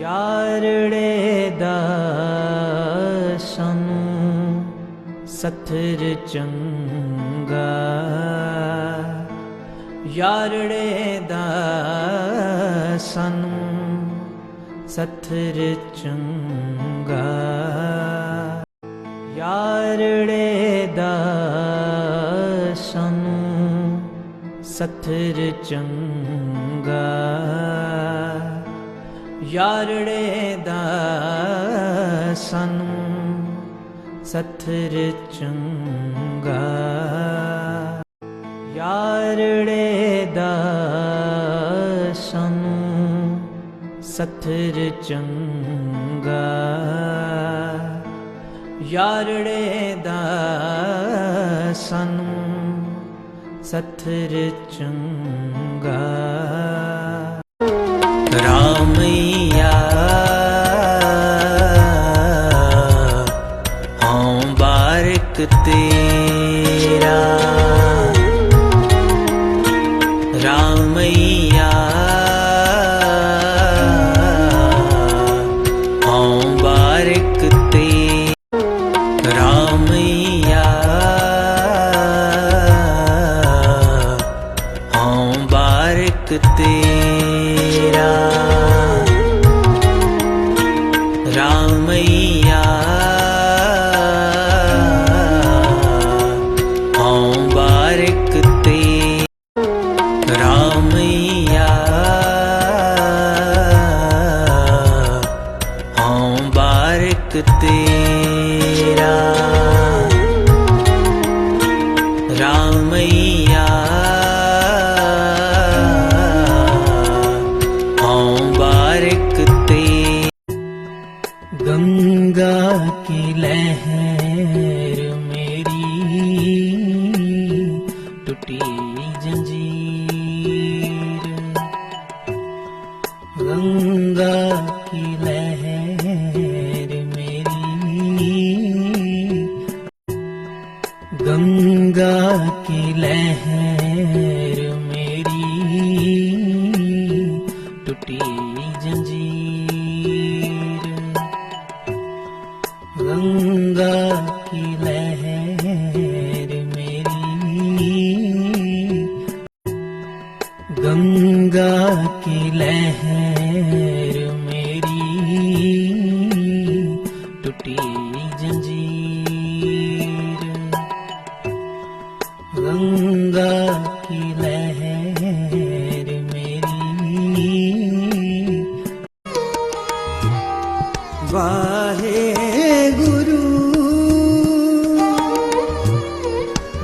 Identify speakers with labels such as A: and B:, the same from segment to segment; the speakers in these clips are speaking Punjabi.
A: ਯਾਰੜੇ ਦਾ ਸਾਨੂੰ ਸਥਰ ਚੰਗਾ। ਯਾਰੜੇ ਦਾ ਸਾਨੂੰ ਸਥਰ ਚੰਗਾ। ਯਾਰੜੇ ਦਾ ਸਾਨੂੰ ਸਥਰ ਚੰਗਾ। ਯਾਰੜੇ ਦਾ ਸਾਨੂੰ ਸੱਥਰ ਚੰਗਾ। ਯਾਰੜੇ ਦਾ ਸਾਨੂੰ ਸੱਥਰ ਚੰਗਾ। ਯਾਰੜੇ ਦਾ ਸਾਨੂੰ ਸੱਥਰ ਚੰਗਾ। ਰਾਮ ਬਾਰਕ ਤੇਰਾ। ਰਾਮਈਆ ਹਉ ਬਾਰਕ ਤੇ। ਰਾਮਈਆ ਹਉ ਤੇਰਾ। ਰਾਮਈਆ ਹਉ ਬਾਰਕ ਤੇ ਗੰਗਾ ਕੀ ਲਹਿਰ ਮੇਰੀ। ਟੁੱਟੀ ਜੰਜੀਰ। ਗੰਗਾ ਕੀ ਲਹਿਰ ਗੰਗਾ ਕੀ ਲਹਿਰ ਮੇਰੀ ਟੁੱਟੀ ਜੰਜੀਰ ਗੰਗਾ ਕੀ ਲਹਿਰ ਮੇਰੀ ਗੰਗਾ ਕੀ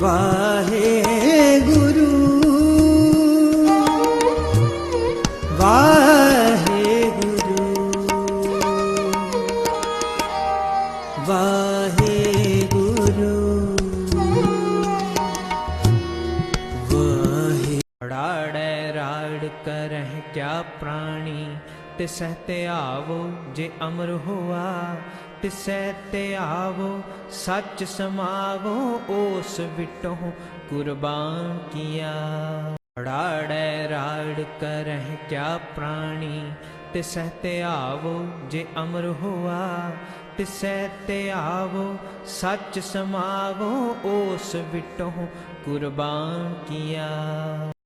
A: ਵਾਹਿਗੁਰੂ। ਵਾਹਿਗੁਰੂ। ਵਾਹਿਗੁਰੂ। ਵਾਹਿ ਰੜੈ ਰਾੜ ਕਰਹਿ ਕਿਆ ਪ੍ਰਾਣੀ, ਤਿਸਹਿ ਤੇ ਆਵੋ ਜੇ ਅਮਰ ਹੋਆ। ਤਿਸਹਿ ਤੇ ਆਵੋ, ਸੱਚ ਸਮਾਵੋ, ਉਸ ਵਿਟੋ ਕੁਰਬਾਨ ਕੀਆ। ਰੜੈ ਰਾੜ ਕਰਹਿ ਕਿਆ ਪ੍ਰਾਣੀ ਤਿਸਹਿ ਤੇ ਆਵੋ ਜੇ ਅਮਰ ਹੋਆ। ਤਿਸਹਿ ਤੇ ਆਵੋ, ਸੱਚ ਸਮਾਵੋ, ਉਸ ਵਿਟੋ ਕੁਰਬਾਨ ਕੀਆ।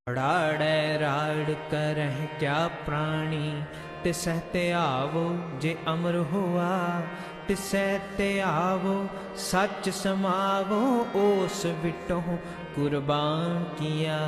A: ਰੜੈ ਰਾੜ ਕਰਹਿ ਕਿਆ ਪ੍ਰਾਣੀ ਤਿਸਹਿ ਤੇ ਆਵੋ ਜੇ ਅਮਰ ਹੋਆ, ਤਿਸਹਿ ਤੇ ਆਵੋ, ਸੱਚ ਸਮਾਵੋ, ਉਸ ਵਿਟੋ ਕੁਰਬਾਨ ਕੀਆ।